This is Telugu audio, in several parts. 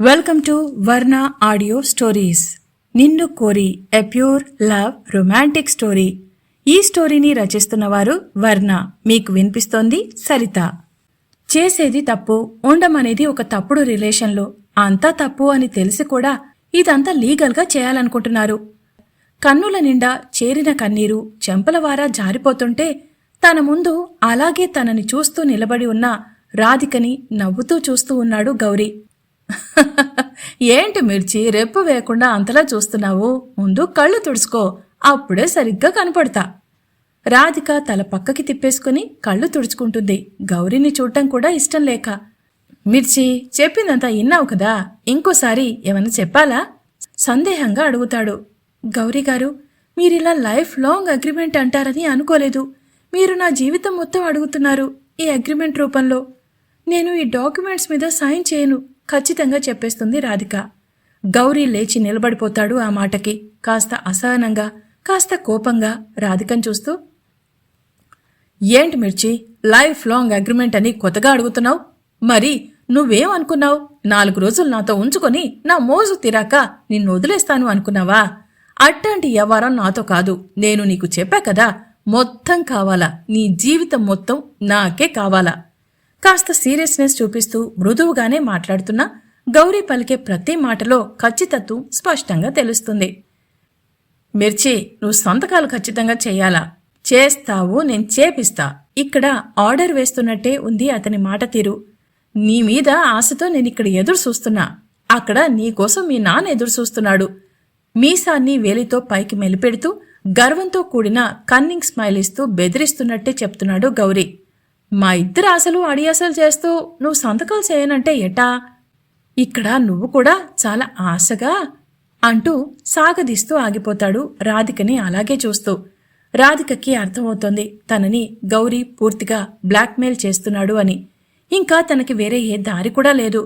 Welcome to Varna audio stories నిన్ను కోరి a pure love romantic story ఈ స్టోరీని రచిస్తున్న వారు వర్ణ మీకు వినిపిస్తోంది సరిత. చేసేది తప్పు ఉండమనేది ఒక తప్పుడు రిలేషన్లో అంతా తప్పు అని తెలిసి కూడా ఇదంతా లీగల్గా చేయాలనుకుంటున్నారు. కన్నుల నిండా చేరిన కన్నీరు చెంపలవారా జారిపోతుంటే తన ముందు అలాగే తనని చూస్తూ నిలబడి ఉన్న రాధికని నవ్వుతూ చూస్తూ ఉన్నాడు గౌరీ. ఏంటి మిర్చి రెప్పు వేయకుండా అంతలా చూస్తున్నావు? ముందు కళ్ళు తుడుచుకో అప్పుడే సరిగ్గా కనపడతా. రాధిక తల పక్కకి తిప్పేసుకుని కళ్ళు తుడుచుకుంటుంది. గౌరీని చూడటం కూడా ఇష్టం లేక. మిర్చి చెప్పిందంతా విన్నావు కదా? ఇంకోసారి ఏమైనా చెప్పాలా? సందేహంగా అడుగుతాడు. గౌరీ గారు మీరిలా లైఫ్ లాంగ్ అగ్రిమెంట్ అంటారని అనుకోలేదు. మీరు నా జీవితం మొత్తం అడుగుతున్నారు ఈ అగ్రిమెంట్ రూపంలో. నేను ఈ డాక్యుమెంట్స్ మీద సైన్ చేయను. ఖచ్చితంగా చెప్పేస్తుంది రాధిక. గౌరీ లేచి నిలబడిపోతాడు ఆ మాటకి. కాస్త అసహనంగా కాస్త కోపంగా రాధికను చూస్తూ ఏంటి మిర్చి లైఫ్ లాంగ్ అగ్రిమెంట్ అని కొత్తగా అడుగుతున్నావు? మరి నువ్వేం అనుకున్నావు? నాలుగు రోజులు నాతో ఉంచుకొని నా మోజు తిరాక నిన్ను వదిలేస్తాను అనుకున్నావా? అట్టాంటి వ్యవహారం నాతో కాదు. నేను నీకు చెప్పా కదా మొత్తం కావాలా. నీ జీవితం మొత్తం నాకే కావాలా. కాస్త సీరియస్నెస్ చూపిస్తూ మృదువుగానే మాట్లాడుతున్నా గౌరీ పలికే ప్రతి మాటలో ఖచ్చితత్వం స్పష్టంగా తెలుస్తుంది. మిర్చి నువ్వు సంతకాలు ఖచ్చితంగా చేయాలా? చేస్తావు నేను చేపిస్తా. ఇక్కడ ఆర్డర్ వేస్తున్నట్టే ఉంది అతని మాట తీరు. నీ మీద ఆశతో నేను ఇక్కడ ఎదురు చూస్తున్నా. అక్కడ నీకోసం మీ నాన్న ఎదురు చూస్తున్నాడు. మీసాన్ని వేలితో పైకి మెలిపెడుతూ గర్వంతో కూడిన కన్నింగ్ స్మైల్ ఇస్తూ బెదిరిస్తున్నట్టే చెప్తున్నాడు గౌరీ. మా ఇద్దరు ఆశలు అడియాసలు చేస్తూ నువ్వు సంతకాలు చేయనంటే ఎటా ఇక్కడ నువ్వు కూడా చాలా ఆశగా అంటూ సాగదీస్తూ ఆగిపోతాడు రాధికని అలాగే చూస్తూ. రాధికకి అర్థమవుతోంది తనని గౌరీ పూర్తిగా బ్లాక్మెయిల్ చేస్తున్నాడు అని. ఇంకా తనకి వేరే ఏ దారి కూడా లేదు.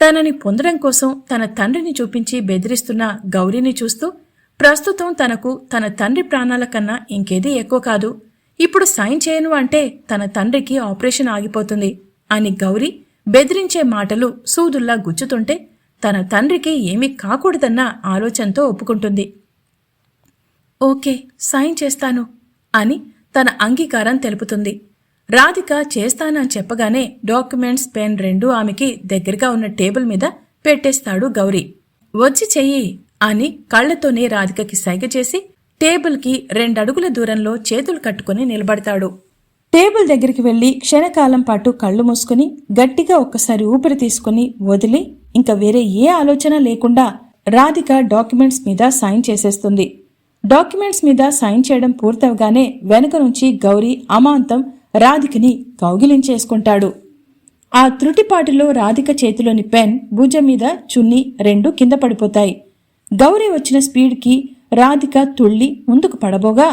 తనని పొందడం కోసం తన తండ్రిని చూపించి బెదిరిస్తున్న గౌరీని చూస్తూ ప్రస్తుతం తనకు తన తండ్రి ప్రాణాల కన్నా ఇంకేదీ ఎక్కువ కాదు. ఇప్పుడు సైన్ చేయను అంటే తన తండ్రికి ఆపరేషన్ ఆగిపోతుంది అని గౌరీ బెదిరించే మాటలు సూదుల్లా గుచ్చుతుంటే తన తండ్రికి ఏమీ కాకూడదన్న ఆలోచనతో ఒప్పుకుంటుంది. ఓకే సైన్ చేస్తాను అని తన అంగీకారం తెలుపుతుంది. రాధిక చేస్తానని చెప్పగానే డాక్యుమెంట్స్ పెన్ రెండూ ఆమెకి దగ్గరగా ఉన్న టేబుల్ మీద పెట్టేస్తాడు గౌరీ. వచ్చి చెయ్యి అని కళ్ళతోనే రాధికకి సైగ చేసి టేబుల్కి రెండడుగుల దూరంలో చేతులు కట్టుకుని నిలబడతాడు. టేబుల్ దగ్గరికి వెళ్ళి క్షణకాలం పాటు కళ్ళు మూసుకుని గట్టిగా ఒక్కసారి ఊపిరి తీసుకుని వదిలి ఇంకా వేరే ఏ ఆలోచన లేకుండా రాధిక డాక్యుమెంట్స్ మీద సైన్ చేసేస్తుంది. డాక్యుమెంట్స్ మీద సైన్ చేయడం పూర్తవగానే వెనుక నుంచి గౌరీ అమాంతం రాధికని కౌగిలించేసుకుంటాడు ఆ త్రుటిపాటిలో రాధిక చేతిలోని పెన్ భుజం మీద చున్ని రెండు కింద పడిపోతాయి. గౌరీ వచ్చిన స్పీడ్కి రాధిక తుళ్ళి ముందుకు పడబోగా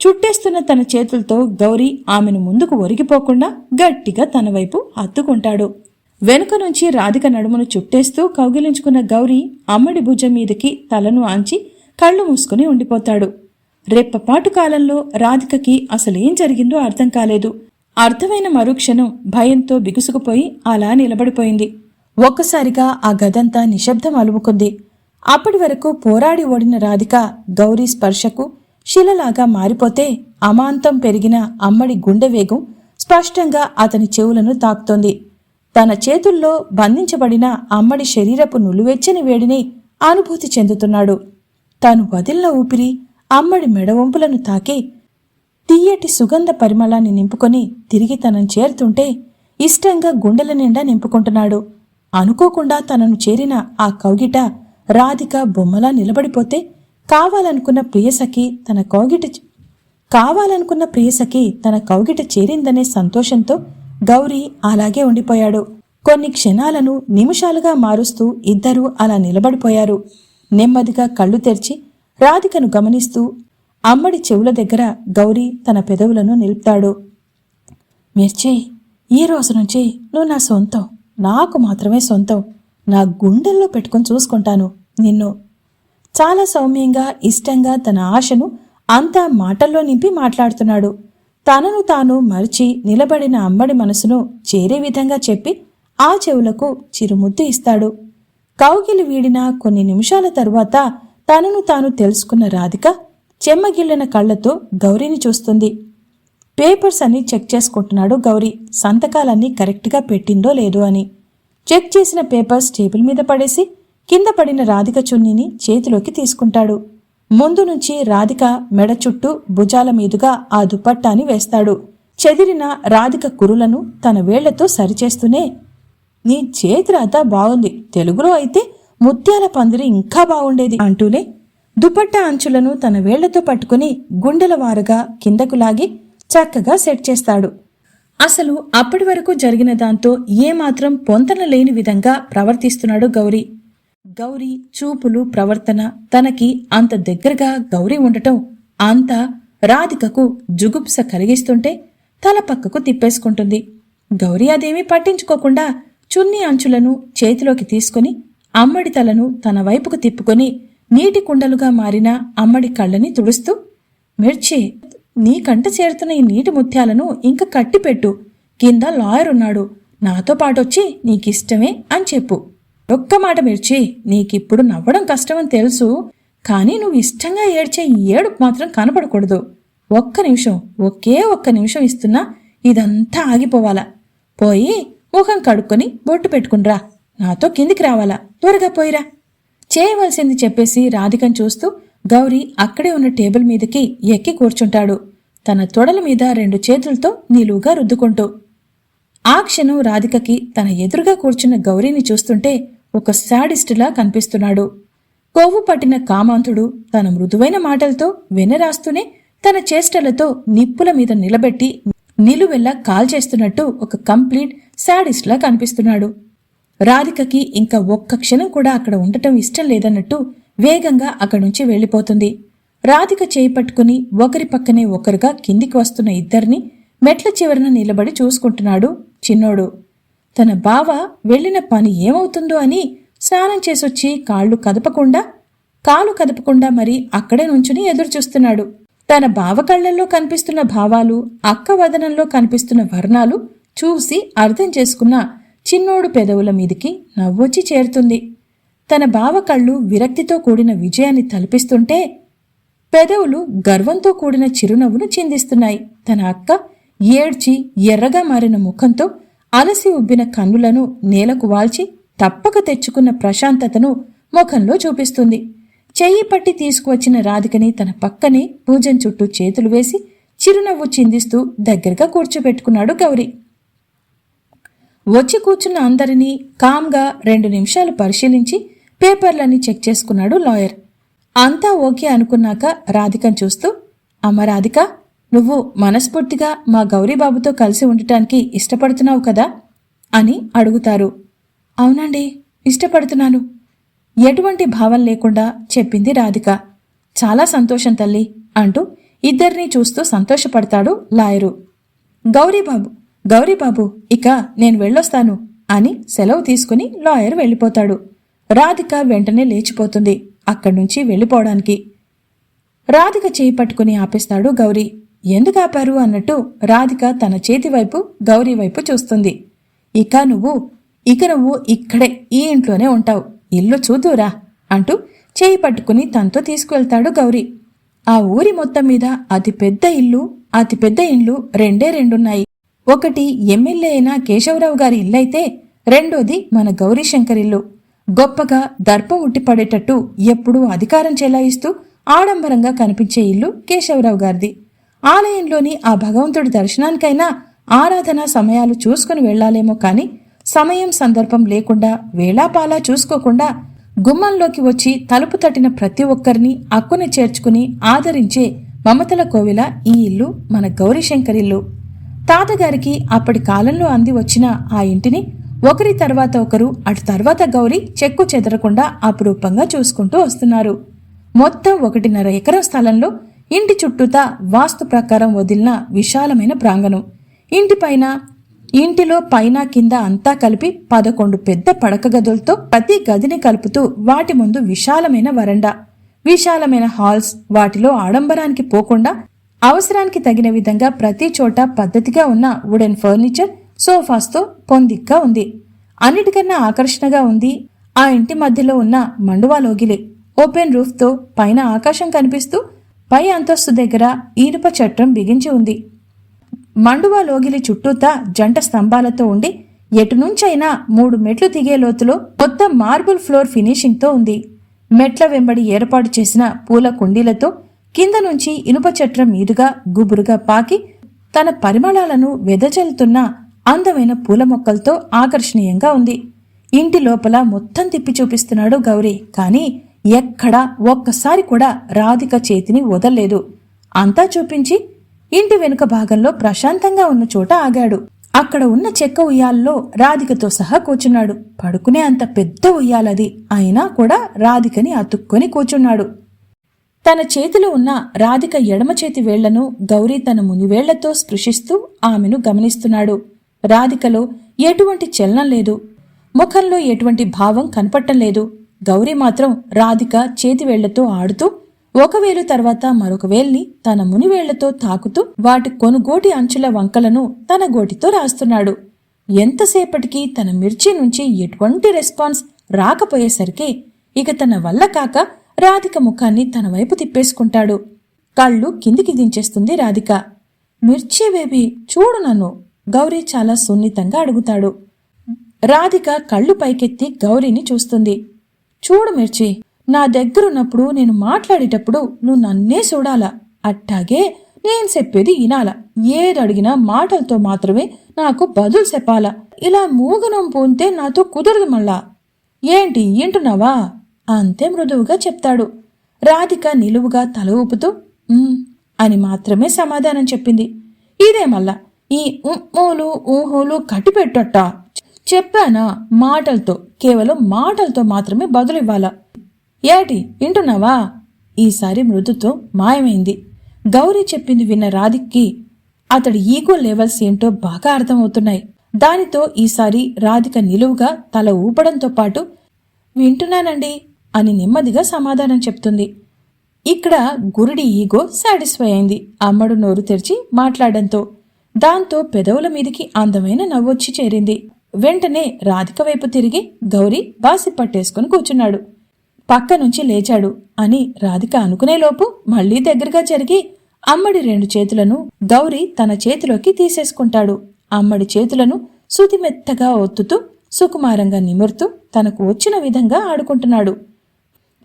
చుట్టేస్తున్న తన చేతులతో గౌరీ ఆమెను ముందుకు ఒరిగిపోకుండా గట్టిగా తన వైపు హత్తుకుంటాడు. వెనుక నుంచి రాధిక నడుమును చుట్టేస్తూ కౌగిలించుకున్న గౌరీ అమ్మడి భుజం మీదకి తలను ఆంచి కళ్ళు మూసుకుని ఉండిపోతాడు. రెప్పపాటు కాలంలో రాధికకి అసలేం జరిగిందో అర్థం కాలేదు. అర్థమైన మరుక్షణం భయంతో బిగుసుకుపోయి అలా నిలబడిపోయింది. ఒక్కసారిగా ఆ గదంతా నిశ్శబ్దం అలుముకుంది. అప్పటి వరకు పోరాడి ఓడిన రాధిక గౌరీ స్పర్శకు శిలలాగా మారిపోతే అమాంతం పెరిగిన అమ్మడి గుండె వేగం స్పష్టంగా అతని చెవులను తాకుతోంది. తన చేతుల్లో బంధించబడిన అమ్మడి శరీరపు నులువెచ్చని వేడిని అనుభూతి చెందుతున్నాడు. తాను వదిలిన ఊపిరి అమ్మడి మెడవంపులను తాకి తీయటి సుగంధ పరిమళాన్ని నింపుకొని తిరిగి తనను చేరుతుంటే ఇష్టంగా గుండెల నిండా నింపుకుంటున్నాడు. అనుకోకుండా తనను చేరిన ఆ కౌగిట రాధిక బొమ్మలా నిలబడిపోతే కావాలనుకున్న ప్రియసఖి తన కౌగిట కావాలనుకున్న ప్రియసఖి తన కౌగిట చేరిందనే సంతోషంతో గౌరీ అలాగే ఉండిపోయాడు. కొన్ని క్షణాలను నిమిషాలుగా మారుస్తూ ఇద్దరూ అలా నిలబడిపోయారు. నెమ్మదిగా కళ్ళు తెరిచి రాధికను గమనిస్తూ అమ్మడి చెవుల దగ్గర గౌరీ తన పెదవులను నిలుపుతాడు. మిర్చి ఈ రోజు నుంచి నువ్వు నా సొంతం. నాకు మాత్రమే సొంతం. నా గుండెల్లో పెట్టుకొని చూసుకుంటాను నిన్ను. చాలా సౌమ్యంగా ఇష్టంగా తన ఆశను అంతా మాటల్లో నింపి మాట్లాడుతున్నాడు. తనను తాను మరిచి నిలబడిన అమ్మడి మనసును చేరే విధంగా చెప్పి ఆ చెవులకు చిరుముద్దు ఇస్తాడు. కౌగిలి వీడిన కొన్ని నిమిషాల తరువాత తనను తాను తెలుసుకున్న రాధిక చెమ్మగిల్లిన కళ్ళతో గౌరీని చూస్తుంది. పేపర్స్ అన్ని చెక్ చేసుకుంటున్నాడు గౌరీ. సంతకాలన్నీ కరెక్ట్గా పెట్టిందో లేదో అని. చెక్ చేసిన పేపర్స్ టేబుల్ మీద పడేసి కింద పడిన రాధిక చున్నీని చేతిలోకి తీసుకుంటాడు. ముందు నుంచి రాధిక మెడ చుట్టూ భుజాల మీదుగా ఆ దుపట్టాని వేస్తాడు. చెదిరిన రాధిక కురులను తన వేళ్ళతో సరిచేస్తూనే నీ చేతిరాత బాగుంది తెలుగులో అయితే ముత్యాల పందిరి ఇంకా బాగుండేది అంటూనే దుపట్టా అంచులను తన వేళ్ళతో పట్టుకుని గుండెల వారుగా కిందకు లాగి చక్కగా సెట్ చేస్తాడు. అసలు అప్పటి వరకు జరిగిన దాంతో ఏమాత్రం పొంతన లేని విధంగా ప్రవర్తిస్తున్నాడు గౌరీ. గౌరీ చూపులు ప్రవర్తన తనకి అంత దగ్గరగా గౌరీ ఉండటం అంతా రాధికకు జుగుప్స కలిగిస్తుంటే తల పక్కకు తిప్పేసుకుంటుంది. గౌరీ అదేమీ పట్టించుకోకుండా చున్నీ అంచులను చేతిలోకి తీసుకుని అమ్మడి తలను తన వైపుకు తిప్పుకొని నీటి కుండలుగా మారిన అమ్మడి కళ్ళని తుడుస్తూ మిర్చి నీ కంట చేరుతున్న ఈ నీటి ముత్యాలను ఇంక కట్టిపెట్టు. కింద లాయర్ ఉన్నాడు. నాతో పాటొచ్చి నీకిష్టమే అని చెప్పు. ఒక్క మాట మిర్చి నీకిప్పుడు నవ్వడం కష్టమని తెలుసు కానీ నువ్వు ఇష్టంగా ఏడ్చే ఏడు ఏడుపు మాత్రం కనపడకూడదు. ఒక్క నిమిషం ఒకే ఒక్క నిమిషం ఇస్తున్నా ఇదంతా ఆగిపోవాలా. పోయి ముఖం కడుక్కొని బొట్టు పెట్టుకునిరా నాతో కిందికి రావాలా. త్వరగా పోయిరా. చేయవలసింది చెప్పేసి రాధికను చూస్తూ గౌరీ అక్కడే ఉన్న టేబుల్ మీదకి ఎక్కి కూర్చుంటాడు. తన తొడల మీద రెండు చేతులతో నిలువుగా రుద్దుకుంటూ. ఆ క్షణం రాధికకి తన ఎదురుగా కూర్చున్న గౌరీని చూస్తుంటే ఒక శాడిస్టులా కనిపిస్తున్నాడు. కొవ్వు పట్టిన కామాంతుడు తన మృదువైన మాటలతో వెనరాస్తూనే తన చేష్టలతో నిప్పుల మీద నిలబెట్టి నిలువెల్లా కాల్చేస్తున్నట్టు ఒక కంప్లీట్ శాడిస్ట్లా కనిపిస్తున్నాడు. రాధికకి ఇంకా ఒక్క క్షణం కూడా అక్కడ ఉండటం ఇష్టం లేదన్నట్టు వేగంగా అక్కడి నుంచి వెళ్ళిపోతుంది. రాధిక చేయి పట్టుకుని ఒకరి పక్కనే ఒకరుగా కిందికి వస్తున్న ఇద్దరిని మెట్ల చివరన నిలబడి చూసుకుంటున్నాడు చిన్నోడు. తన బావ వెళ్ళిన పని ఏమవుతుందో అని స్నానం చేసొచ్చి కాళ్ళు కదపకుండా కాలు కదపకుండా మరి అక్కడే నుంచుని ఎదురుచూస్తున్నాడు. తన బావ కళ్ళల్లో కనిపిస్తున్న భావాలు అక్క వదనంలో కనిపిస్తున్న వర్ణాలు చూసి అర్థం చేసుకున్న చిన్నోడు పెదవుల మీదికి నవ్వొచ్చి చేరుతుంది. తన బావ కళ్ళు విరక్తితో కూడిన విజయాన్ని తలపిస్తుంటే పెదవులు గర్వంతో కూడిన చిరునవ్వును చిందిస్తున్నాయి. తన అక్క ఏడ్చి ఎర్రగా మారిన ముఖంతో అలసి ఉబ్బిన కన్నులను నేలకు వాల్చి తప్పక తెచ్చుకున్న ప్రశాంతతను ముఖంలో చూపిస్తుంది. చెయ్యి పట్టి తీసుకువచ్చిన రాధికని తన పక్కనే పూజన్ చుట్టూ చేతులు వేసి చిరునవ్వు చిందిస్తూ దగ్గరగా కూర్చోబెట్టుకున్నాడు గౌరీ. వచ్చి కూర్చున్న అందరినీ కామ్గా రెండు నిమిషాలు పరిశీలించి పేపర్లన్నీ చెక్ చేసుకున్నాడు లాయర్. అంతా ఓకే అనుకున్నాక రాధికను చూస్తూ అమ్మ రాధిక నువ్వు మనస్ఫూర్తిగా మా గౌరీబాబుతో కలిసి ఉండటానికి ఇష్టపడుతున్నావు కదా? అని అడుగుతారు. అవునండి ఇష్టపడుతున్నాను. ఎటువంటి భావం లేకుండా చెప్పింది రాధిక. చాలా సంతోషం తల్లి అంటూ ఇద్దరినీ చూస్తూ సంతోషపడతాడు లాయరు. గౌరీబాబు గౌరీబాబు ఇక నేను వెళ్ళొస్తాను అని సెలవు తీసుకుని లాయర్ వెళ్ళిపోతాడు. రాధిక వెంటనే లేచిపోతుంది అక్కడి నుంచి వెళ్ళిపోవడానికి. రాధిక చేయి పట్టుకుని ఆపేస్తాడు గౌరీ. ఎందుకు ఆపారు? అన్నట్టు రాధిక తన చేతి వైపు గౌరీ వైపు చూస్తుంది. ఇక నువ్వు ఇక నువ్వు ఇక్కడే ఈ ఇంట్లోనే ఉంటావు. ఇల్లు చూదురా అంటూ చేయి పట్టుకుని తనతో తీసుకువెళ్తాడు గౌరీ. ఆ ఊరి మొత్తం మీద అతి పెద్ద ఇల్లు అతి పెద్ద ఇండ్లు రెండే రెండున్నాయి. ఒకటి ఎమ్మెల్యే అయిన కేశవరావు గారి ఇల్లైతే రెండోది మన గౌరీశంకర్ ఇల్లు గొప్పగా దర్పం ఉట్టిపడేటట్టు ఎప్పుడూ అధికారం చెలాయిస్తూ ఆడంబరంగా కనిపించే ఇల్లు కేశవరావు గారిది. ఆలయంలోని ఆ భగవంతుడి దర్శనానికైనా ఆరాధన సమయాలు చూసుకుని వెళ్ళాలేమో కాని సమయం సందర్భం లేకుండా వేళాపాలా చూసుకోకుండా గుమ్మంలోకి వచ్చి తలుపు తట్టిన ప్రతి ఒక్కరిని అక్కుని చేర్చుకుని ఆదరించే మమతల కోవిల ఈ ఇల్లు మన గౌరీశంకర్ ఇల్లు తాతగారికి అప్పటి కాలంలో అంది వచ్చిన ఆ ఇంటిని ఒకరి తర్వాత ఒకరు అటు తర్వాత గౌరీ చెక్కు చెదరకుండా అపురూపంగా చూసుకుంటూ వస్తున్నారు. మొత్తం ఒకటిన్నర ఎకరం స్థలంలో ఇంటి చుట్టూతా వాస్తు ప్రకారం వదిలిన విశాలమైన ప్రాంగణం. ఇంటిపైన ఇంటిలో పైన కింద అంతా కలిపి పదకొండు పెద్ద పడక గదులతో ప్రతి గదిని కలుపుతూ వాటి ముందు విశాలమైన వరండా. విశాలమైన హాల్స్ వాటిలో ఆడంబరానికి పోకుండా అవసరానికి తగిన విధంగా ప్రతి చోట పద్ధతిగా ఉన్న వుడెన్ ఫర్నిచర్ సోఫాస్తో పొందిగ్గా ఉంది. అన్నిటికన్నా ఆకర్షణగా ఉంది ఆ ఇంటి మధ్యలో ఉన్న మండువా లోగిలి. ఓపెన్ రూఫ్తో పైన ఆకాశం కనిపిస్తూ పై అంతస్తు దగ్గర ఈనుప చట్రం బిగించి ఉంది. మండువా లోగిలి చుట్టూతా జంట స్తంభాలతో ఉండి ఎటునుంచైనా మూడు మెట్లు దిగే లోతులో మొత్తం మార్బుల్ ఫ్లోర్ ఫినిషింగ్తో ఉంది. మెట్ల వెంబడి ఏర్పాటు చేసిన పూల కుండీలతో కింద నుంచి ఇనుప చట్రం మీదుగా గుబురుగా పాకి తన పరిమళాలను వెదజల్లుతున్న అందమైన పూల మొక్కలతో ఆకర్షణీయంగా ఉంది. ఇంటి లోపల మొత్తం తిప్పి చూపిస్తున్నాడు గౌరీ. కానీ ఎక్కడా ఒక్కసారి కూడా రాధిక చేతిని వదల్లేదు. అంతా చూపించి ఇంటి వెనుక భాగంలో ప్రశాంతంగా ఉన్న చోట ఆగాడు. అక్కడ ఉన్న చెక్క ఉయ్యాలలో రాధికతో సహా కూర్చున్నాడు. పడుకునే అంత పెద్ద ఉయ్యాలది. అయినా కూడా రాధికని అతుక్కొని కూర్చున్నాడు. తన చేతిలో ఉన్న రాధిక ఎడమ చేతి వేళ్ళను గౌరీ తన మునివేళ్ళతో స్పృశిస్తూ ఆమెను గమనిస్తున్నాడు. రాధికలో ఎటువంటి చలనం లేదు. ముఖంలో ఎటువంటి భావం కనపట్టం లేదు. గౌరీ మాత్రం రాధిక చేతివేళ్ళతో ఆడుతూ ఒకవేలు తర్వాత మరొక వేల్ని తన మునివేళ్ళతో తాకుతూ వాటి కొనుగోటి అంచుల వంకలను తన గోటితో రాస్తున్నాడు. ఎంతసేపటికి తన మిర్చి నుంచి ఎటువంటి రెస్పాన్స్ రాకపోయేసరికి ఇక తన వల్ల కాక రాధిక ముఖాన్ని తన వైపు తిప్పేసుకుంటాడు. కళ్ళు కిందికి దించేస్తుంది రాధిక. మిర్చి బేబీ చూడు నన్ను. గౌరీ చాలా సున్నితంగా అడుగుతాడు. రాధిక కళ్ళు పైకెత్తి గౌరీని చూస్తుంది. చూడు మిర్చి నా దగ్గరున్నప్పుడు నేను మాట్లాడేటప్పుడు నువ్వు నన్నే చూడాలా? అట్టాగే నేను చెప్పేది ఇనాల ఏది అడిగినా మాటలతో మాత్రమే నాకు బదులు చెప్పాలా? ఇలా మూగనం పూంతే నాతో కుదరదు మళ్ళా. ఏంటి వింటున్నావా? అంతే మృదువుగా చెప్తాడు. రాధిక నిలువుగా తల ఊపుతూ అని మాత్రమే సమాధానం చెప్పింది. ఇదే మళ్ళా. ఈ ఉమ్మోలు ఊహోలు కట్టిపెట్టట చెప్పానా మాటలతో కేవలం మాటలతో మాత్రమే బదులివ్వాలా. ఏటి వింటున్నావా? ఈసారి మృదుతో మాయమైంది. గౌరీ చెప్పింది విన్న రాధిక్కి అతడి ఈగో లెవెల్స్ ఏంటో బాగా అర్థమవుతున్నాయి. దానితో ఈసారి రాధిక నిలువుగా తల ఊపడంతో పాటు వింటున్నానండి అని నెమ్మదిగా సమాధానం చెప్తుంది. ఇక్కడ గురుడి ఈగో సాటిస్ఫై అయింది. అమ్మడు నోరు తెరిచి మాట్లాడంతో దాంతో పెదవుల మీదికి అందమైన నవ్వొచ్చి చేరింది. వెంటనే రాధిక వైపు తిరిగి గౌరీ బాసి పట్టేసుకుని కూర్చున్నాడు. పక్క నుంచి లేచాడు అని రాధిక అనుకునేలోపు మళ్ళీ దగ్గరగా జరిగి అమ్మడి రెండు చేతులను గౌరీ తన చేతిలోకి తీసేసుకుంటాడు. అమ్మడి చేతులను సుతిమెత్తగా ఒత్తుతూ సుకుమారంగా నిమురుతూ తనకు వచ్చిన విధంగా ఆడుకుంటున్నాడు.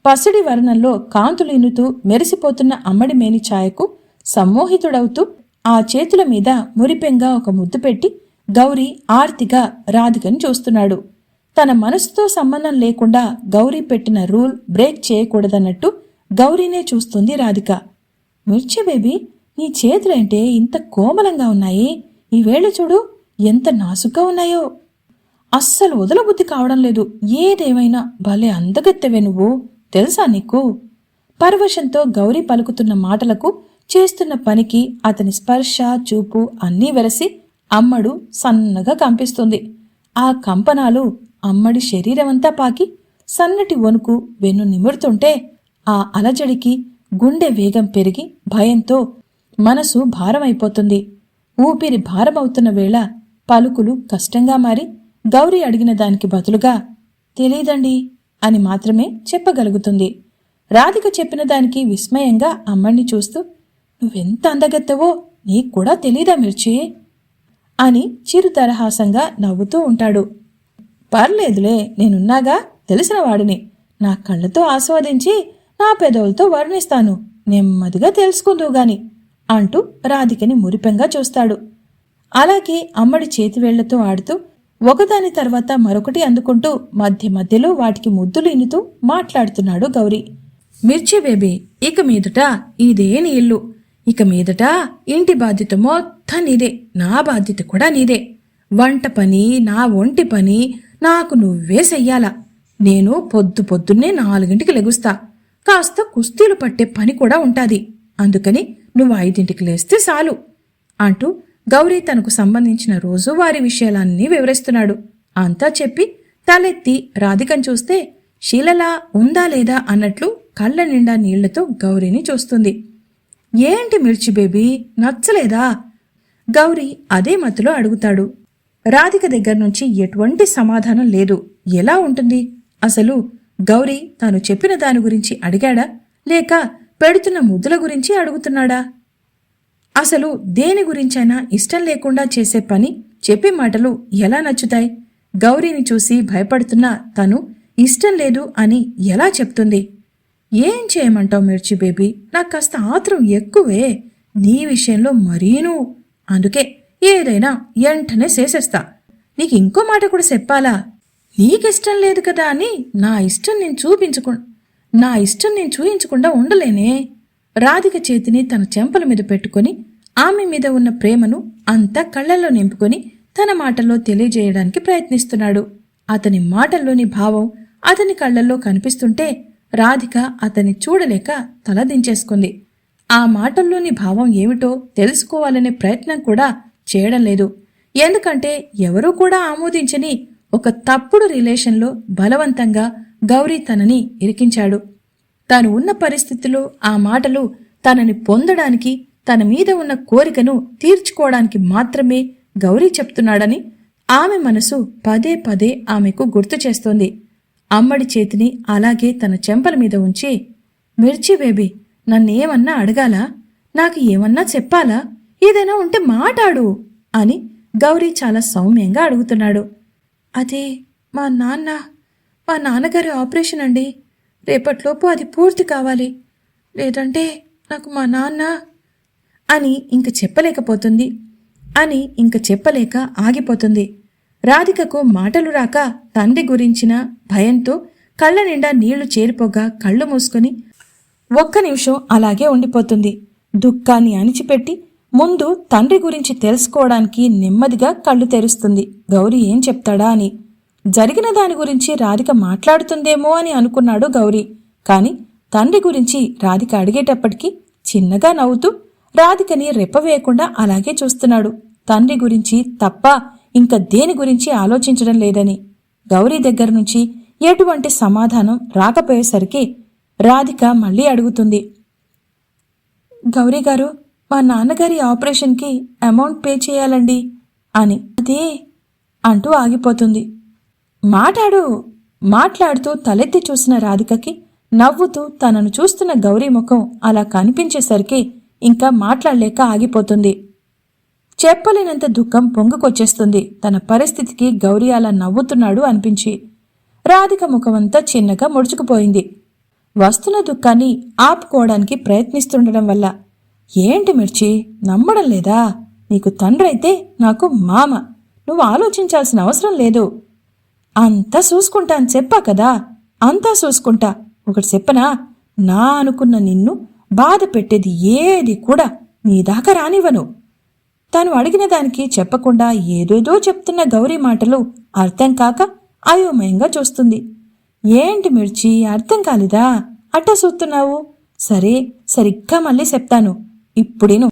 పసిడి వర్ణంలో కాంతులినుతూ మెరిసిపోతున్న అమ్మడి మేని ఛాయకు సమ్మోహితుడవుతూ ఆ చేతుల మీద మురిపెంగా ఒక ముద్దు పెట్టి గౌరీ ఆర్తిగా రాధికని చూస్తున్నాడు. తన మనసుతో సంబంధం లేకుండా గౌరీ పెట్టిన రూల్ బ్రేక్ చేయకూడదన్నట్టు గౌరీనే చూస్తుంది రాధిక. మిర్చి బేబీ నీ చేతులంటే ఇంత కోమలంగా ఉన్నాయి. ఈ చూడు ఎంత నాసుగా ఉన్నాయో. అస్సలు వదలబుద్ధి కావడం లేదు. ఏదేమైనా భలే అందగత్తెవే నువ్వు. తెలుసా నీకు? పరవశంతో గౌరీ పలుకుతున్న మాటలకు చేస్తున్న పనికి అతని స్పర్శ చూపు అన్నీ వెరసి అమ్మడు సన్నగా కంపిస్తుంది. ఆ కంపనాలు అమ్మడి శరీరమంతా పాకి సన్నటి వణుకు వెన్ను నిమురుతుంటే ఆ అలజడికి గుండె వేగం పెరిగి భయంతో మనసు భారమైపోతుంది. ఊపిరి భారమవుతున్న వేళ పలుకులు కష్టంగా మారి గౌరీ అడిగిన దానికి బదులుగా తెలీదండి అని మాత్రమే చెప్పగలుగుతుంది. రాధిక చెప్పిన దానికి విస్మయంగా అమ్మణ్ణి చూస్తూ నువ్వెంత అందగత్తవో నీకు కూడా తెలీదా మిర్చి? అని చిరు తరహాసంగా నవ్వుతూ ఉంటాడు. పర్లేదులే నేనున్నాగా తెలిసిన వాడిని. నా కళ్ళతో ఆస్వాదించి నా పెదవులతో వర్ణిస్తాను. నెమ్మదిగా తెలుసుకుందువు గాని అంటూ రాధికని మురిపెంగా చూస్తాడు. అలాగే అమ్మడి చేతివేళ్ళతో ఆడుతూ ఒకదాని తర్వాత మరొకటి అందుకుంటూ మధ్య మధ్యలో వాటికి ముద్దులు ఇనుతూ మాట్లాడుతున్నాడు గౌరీ. మిర్చి బేబీ ఇక మీదుట ఇదే నీ ఇల్లు. ఇక మీదట ఇంటి బాధ్యత మొత్తం నీదే. నా బాధ్యత కూడా నీదే. వంట పని నా ఒంటి పని నాకు నువ్వే చెయ్యాలా నేను పొద్దు పొద్దున్నే నాలుగింటికి లెగుస్తా. కాస్త కుస్తీలు పట్టే పని కూడా ఉంటాది. అందుకని నువ్వు ఐదింటికి లేస్తే చాలు అంటూ గౌరీ తనకు సంబంధించిన రోజువారీ విషయాలన్నీ వివరిస్తున్నాడు. అంతా చెప్పి తలెత్తి రాధికను చూస్తే శీలలా ఉందా లేదా? అన్నట్లు కళ్ళ నిండా నీళ్ళతో గౌరీని చూస్తుంది. ఏంటి మిర్చి బేబీ? నచ్చలేదా? గౌరీ అదే మత్తులో అడుగుతాడు. రాధిక దగ్గర నుంచి ఎటువంటి సమాధానం లేదు. ఎలా ఉంటుంది? అసలు గౌరీ తాను చెప్పిన దాని గురించి అడిగాడా? లేక పెడుతున్న ముద్దుల గురించి అడుగుతున్నాడా? అసలు దేని గురించైనా ఇష్టం లేకుండా చేసే పని చెప్పే మాటలు ఎలా నచ్చుతాయి? గౌరీని చూసి భయపడుతున్న తను ఇష్టం లేదు అని ఎలా చెప్తుంది? ఏం చేయమంటావు మిర్చి బేబీ? నాకు కాస్త ఆత్రం ఎక్కువే. నీ విషయంలో మరీను. అందుకే ఏదైనా వెంటనే చేసేస్తా. నీకు ఇంకో మాట కూడా చెప్పాలా? నీకిష్టం లేదు కదా అని నా ఇష్టం నేను చూపించుకు నా ఇష్టం నేను చూయించకుండా ఉండలేనే. రాధిక చేతిని తన చెంపల మీద పెట్టుకొని ఆమె మీద ఉన్న ప్రేమను అంతా కళ్ళల్లో నింపుకొని తన మాటల్లో తెలియజేయడానికి ప్రయత్నిస్తున్నాడు. అతని మాటల్లోని భావం అతని కళ్ళల్లో కనిపిస్తుంటే రాధిక అతన్ని చూడలేక తల దించేసుకుంది. ఆ మాటల్లోని భావం ఏమిటో తెలుసుకోవాలనే ప్రయత్నం కూడా చేయడం లేదు. ఎందుకంటే ఎవరూ కూడా ఆమోదించని ఒక తప్పుడు రిలేషన్లో బలవంతంగా గౌరీ తనని ఇరికించాడు. తాను ఉన్న పరిస్థితిలో ఆ మాటలు తనని పొందడానికి తన మీద ఉన్న కోరికను తీర్చుకోవడానికి మాత్రమే గౌరీ చెప్తున్నాడని ఆమె మనసు పదే పదే ఆమెకు గుర్తు చేస్తోంది. అమ్మడి చేతిని అలాగే తన చెంపల మీద ఉంచి మిర్చి బేబీ నన్నేమన్నా అడగాలా? నాకు ఏమన్నా చెప్పాలా? ఏదైనా ఉంటే మాటాడు అని గౌరీ చాలా సౌమ్యంగా అడుగుతున్నాడు. అదే మా నాన్న మా నాన్నగారి ఆపరేషన్ అండి. రేపటిలోపు అది పూర్తి కావాలి. లేదంటే నాకు మా నాన్న అని ఇంక చెప్పలేకపోతుంది. అని ఇంక చెప్పలేక ఆగిపోతుంది. రాధికకు మాటలు రాక తండ్రి గురించిన భయంతో కళ్ళ నిండా నీళ్ళు చేరిపోగా కళ్ళు మూసుకొని ఒక్క నిమిషం అలాగే ఉండిపోతుంది. దుఃఖాన్ని అణిచిపెట్టి ముందు తండ్రి గురించి తెలుసుకోవడానికి నెమ్మదిగా కళ్ళు తెరుస్తుంది. గౌరీ ఏం చెప్తాడా అని. జరిగిన దాని గురించి రాధిక మాట్లాడుతుందేమో అని అనుకున్నాడు గౌరీ. కాని తండ్రి గురించి రాధిక అడిగేటప్పటికీ చిన్నగా నవ్వుతూ రాధికని రెప్పవేయకుండా అలాగే చూస్తున్నాడు. తండ్రి గురించి తప్ప ఇంకా దేని గురించి ఆలోచించడం లేదని గౌరీ దగ్గర నుంచి ఎటువంటి సమాధానం రాకపోయేసరికి రాధిక మళ్ళీ అడుగుతుంది. గౌరీ గారు మా నాన్నగారి ఆపరేషన్కి అమౌంట్ పే చేయాలండి అని. అదే అంటూ ఆగిపోతుంది. మాట్లాడు మాట్లాడుతూ తలెత్తి చూసిన రాధికకి నవ్వుతూ తనను చూస్తున్న గౌరీ ముఖం అలా కనిపించేసరికి ఇంకా మాట్లాడలేక ఆగిపోతుంది. చెప్పలేనంత దుఃఖం పొంగుకొచ్చేస్తుంది. తన పరిస్థితికి గౌరీ అలా నవ్వుతున్నాడు అనిపించి. రాధిక ముఖమంతా చిన్నగా ముడుచుకుపోయింది. వస్తున్న దుఃఖాన్ని ఆపుకోవడానికి ప్రయత్నిస్తుండడం వల్ల. ఏంటి మిర్చి? నమ్మడం లేదా? నీకు తండ్రైతే నాకు మామ. నువ్వు ఆలోచించాల్సిన అవసరం లేదు. అంతా చూసుకుంటాను చెప్పా కదా? అంతా చూసుకుంటా. ఒకటి చెప్పనా? నా అనుకున్న నిన్ను బాధ పెట్టేది ఏది కూడా నీ దాకా రానివ్వను. తాను అడిగిన దానికి చెప్పకుండా ఏదేదో చెప్తున్న గౌరీ మాటలు అర్థం కాక అయోమయంగా చూస్తుంది. ఏంటి మిర్చి అర్థం కాలేదా? అట్ట చూస్తున్నావు సరే సరిగ్గా మళ్ళీ చెప్తాను. ఇప్పుడేను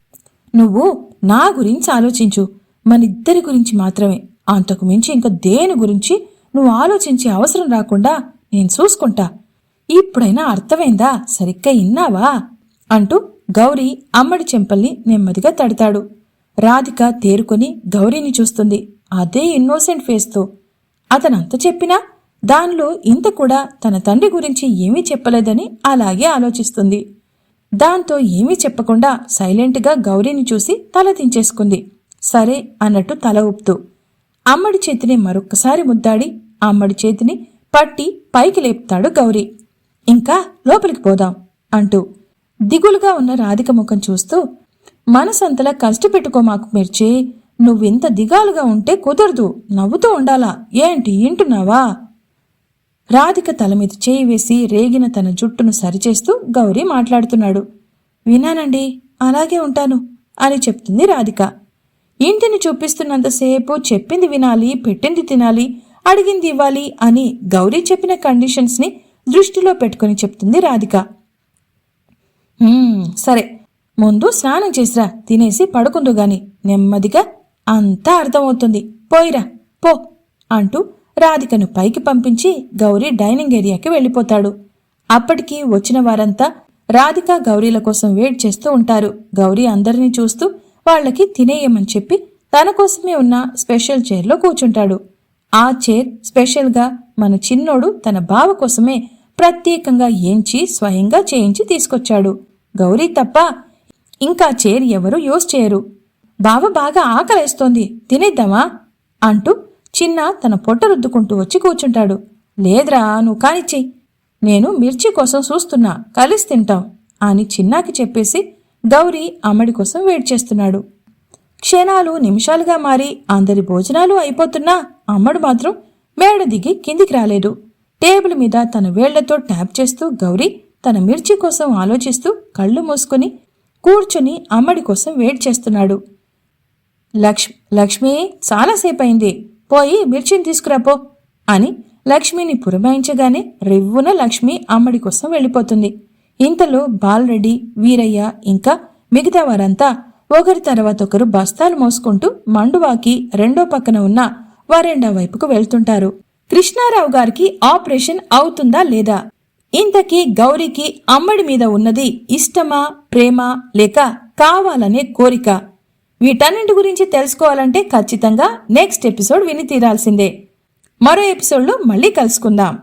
నువ్వు నా గురించి ఆలోచించు. మనిద్దరి గురించి మాత్రమే. అంతకు మించి ఇంకా దేని గురించి నువ్వు ఆలోచించే అవసరం రాకుండా నేను చూసుకుంటా. ఇప్పుడైనా అర్థమైందా? సరిగ్గా ఇన్నావా అంటూ గౌరీ అమ్మడి చెంపల్ని నెమ్మదిగా తడతాడు. రాధిక తేరుకొని గౌరీని చూస్తుంది. అదే ఇన్నోసెంట్ ఫేస్తో. అతనంత చెప్పినా దానిలో ఇంత కూడా తన తండ్రి గురించి ఏమీ చెప్పలేదని అలాగే ఆలోచిస్తుంది. దాంతో ఏమీ చెప్పకుండా సైలెంట్గా గౌరీని చూసి తల దించేసుకుంది. సరే అన్నట్టు తల ఊపుతూ. అమ్మడి చేతిని మరొక్కసారి ముద్దాడి అమ్మడి చేతిని పట్టి పైకి లేపుతాడు గౌరీ. ఇంకా లోపలికి పోదాం అంటూ. దిగులుగా ఉన్న రాధిక ముఖం చూస్తూ మనసంతలా కష్టపెట్టుకో మాకు మిర్చి. నువ్వింత దిగాలుగా ఉంటే కుదరదు. నవ్వుతూ ఉండాలా. ఏంటి? ఇంటున్నావా? రాధిక తల మీద చేయి వేసి రేగిన తన జుట్టును సరిచేస్తూ గౌరీ మాట్లాడుతున్నాడు. వినానండి అలాగే ఉంటాను అని చెప్తుంది రాధిక. ఇంటిని చూపిస్తున్నంతసేపు చెప్పింది వినాలి పెట్టింది తినాలి అడిగింది ఇవ్వాలి అని గౌరీ చెప్పిన కండిషన్స్ని దృష్టిలో పెట్టుకుని చెప్తుంది రాధిక. సరే. ముందు స్నానం చేసిరా తినేసి పడుకుందు గాని. నెమ్మదిగా అంతా అర్థమవుతుంది. పోయిరా పో అంటూ రాధికను పైకి పంపించి గౌరీ డైనింగ్ ఏరియాకి వెళ్ళిపోతాడు. అప్పటికి వచ్చిన వారంతా రాధిక గౌరీల కోసం వెయిట్ చేస్తూ ఉంటారు. గౌరీ అందరినీ చూస్తూ వాళ్ళకి తినేయమని చెప్పి తన కోసమే ఉన్న స్పెషల్ చైర్లో కూర్చుంటాడు. ఆ చైర్ స్పెషల్గా మన చిన్నోడు తన బావ కోసమే ప్రత్యేకంగా ఏంచి స్వయంగా చేయించి తీసుకొచ్చాడు. గౌరీ తప్ప ఇంకా చైర్ ఎవరు యూజ్ చేయరు. బావ బాగా ఆకలేస్తోంది. తినేద్దామా? అంటూ చిన్న తన పొట్ట రుద్దుకుంటూ వచ్చి కూర్చుంటాడు. లేద్రా నువ్వు కానిచ్చేయి. నేను మిర్చి కోసం చూస్తున్నా కలిసి తింటాం అని చిన్నాకి చెప్పేసి గౌరీ అమ్మడి కోసం వెయిట్ చేస్తున్నాడు. క్షణాలు నిమిషాలుగా మారి అందరి భోజనాలు అయిపోతున్నా అమ్మడు మాత్రం మేడ దిగి కిందికి రాలేదు. టేబుల్ మీద తన వేళ్ళతో ట్యాప్ చేస్తూ గౌరీ తన మిర్చి కోసం ఆలోచిస్తూ కళ్ళు మూసుకుని కూర్చుని అమ్మడి కోసం వెయిట్ చేస్తున్నాడు. లక్ష్మి లక్ష్మి చాలాసేపు అయింది పోయి మిర్చిని తీసుకురాపో అని లక్ష్మిని పురమాయించగానే రివ్వున లక్ష్మి అమ్మడి కోసం వెళ్ళిపోతుంది. ఇంతలో బాలరెడ్డి వీరయ్య ఇంకా మిగతా వారంతా ఒకరి తర్వాత ఒకరు బస్తాలు మోసుకుంటూ మండువాకి రెండో పక్కన ఉన్న వరెండా వైపుకు వెళ్తుంటారు. కృష్ణారావు గారికి ఆపరేషన్ అవుతుందా లేదా? ఇంతకీ గౌరీకి అమ్మడి మీద ఉన్నది ఇష్టమా? ప్రేమ లేక కావాలనే కోరిక. వీటన్నింటి గురించి తెలుసుకోవాలంటే ఖచ్చితంగా నెక్స్ట్ ఎపిసోడ్ విని తీరాల్సిందే. మరో ఎపిసోడ్లో మళ్ళీ కలుసుకుందాం.